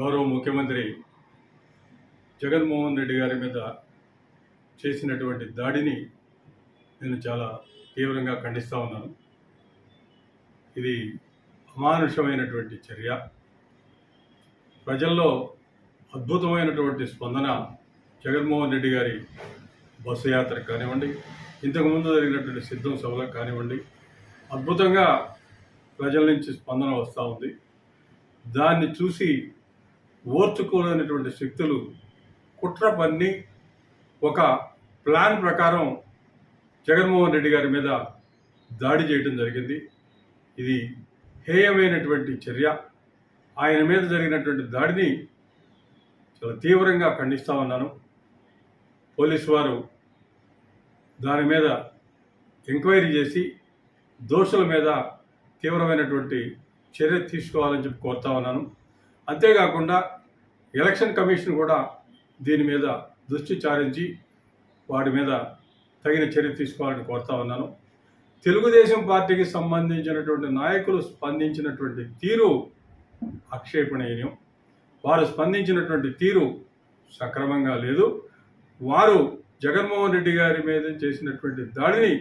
గౌరవ ముఖ్యమంత్రి జగన్మోహన్ రెడ్డి గారి మీద చేసినటువంటి దాడిని నేను చాలా తీవ్రంగా ఖండిస్తూ ఉన్నాను. ఇది అమానుషమైనటువంటి చర్య. ప్రజల్లో అద్భుతమైనటువంటి స్పందన జగన్మోహన్ రెడ్డి గారి బస్సు యాత్ర కానివ్వండి ఇంతకుముందు జరిగినటువంటి సిద్ధం సభలకు కానివ్వండి అద్భుతంగా ప్రజల నుంచి స్పందన వస్తూ ఉంది. దాన్ని చూసి ఓర్చుకోలేనటువంటి శక్తులు కుట్ర పన్ని ఒక ప్లాన్ ప్రకారం జగన్మోహన్ రెడ్డి గారి మీద దాడి చేయడం జరిగింది. ఇది హేయమైనటువంటి చర్య. ఆయన మీద జరిగినటువంటి దాడిని చాలా తీవ్రంగా ఖండిస్తా ఉన్నాను. పోలీసు వారు దాని మీద ఎంక్వైరీ చేసి దోషుల మీద తీవ్రమైనటువంటి చర్య తీసుకోవాలని చెప్పి కోరుతా ఉన్నాను. అంతేకాకుండా ఎలక్షన్ కమిషన్ కూడా దీని మీద దృష్టి చారించి వాడి మీద తగిన చర్య తీసుకోవాలని కోరుతా ఉన్నాను. తెలుగుదేశం పార్టీకి సంబంధించినటువంటి నాయకులు స్పందించినటువంటి తీరు ఆక్షేపణీయం. వారు స్పందించినటువంటి తీరు సక్రమంగా లేదు. వారు జగన్మోహన్ రెడ్డి గారి మీద చేసినటువంటి దాడిని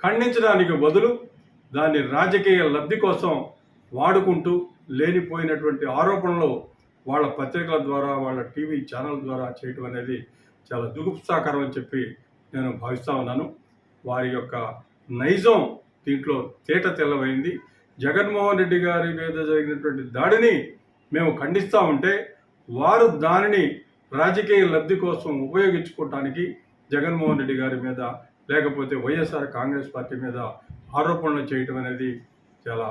ఖండించడానికి బదులు దాన్ని రాజకీయ లబ్ధి కోసం వాడుకుంటూ లేనిపోయినటువంటి ఆరోపణలు వాళ్ళ పత్రికల ద్వారా వాళ్ళ టీవీ ఛానల్ ద్వారా చేయటం అనేది చాలా దుగుప్సాకరం అని చెప్పి నేను భావిస్తా ఉన్నాను. వారి యొక్క నైజం దీంట్లో తేట తెల్లవైంది జగన్మోహన్ రెడ్డి గారి మీద జరిగినటువంటి దాడిని మేము ఖండిస్తూ ఉంటే వారు దానిని రాజకీయ లబ్ధి కోసం ఉపయోగించుకోవటానికి జగన్మోహన్ రెడ్డి గారి మీద లేకపోతే వైఎస్ఆర్ కాంగ్రెస్ పార్టీ మీద ఆరోపణలు చేయటం అనేది చాలా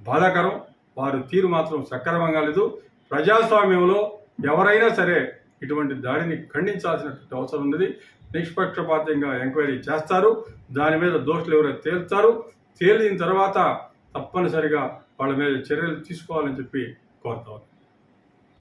బాధాకరం. వారు తీరు మాత్రం సక్రమంగా లేదు. ప్రజాస్వామ్యంలో ఎవరైనా సరే ఇటువంటి దాడిని ఖండించాల్సినటువంటి అవసరం ఉన్నది. నిష్పక్షపాతంగా ఎంక్వైరీ చేస్తారు. దాని మీద దోషులు ఎవరైనా తేల్స్తారు తేలిన తర్వాత తప్పనిసరిగా వాళ్ళ మీద చర్యలు తీసుకోవాలని చెప్పి కోరుతాను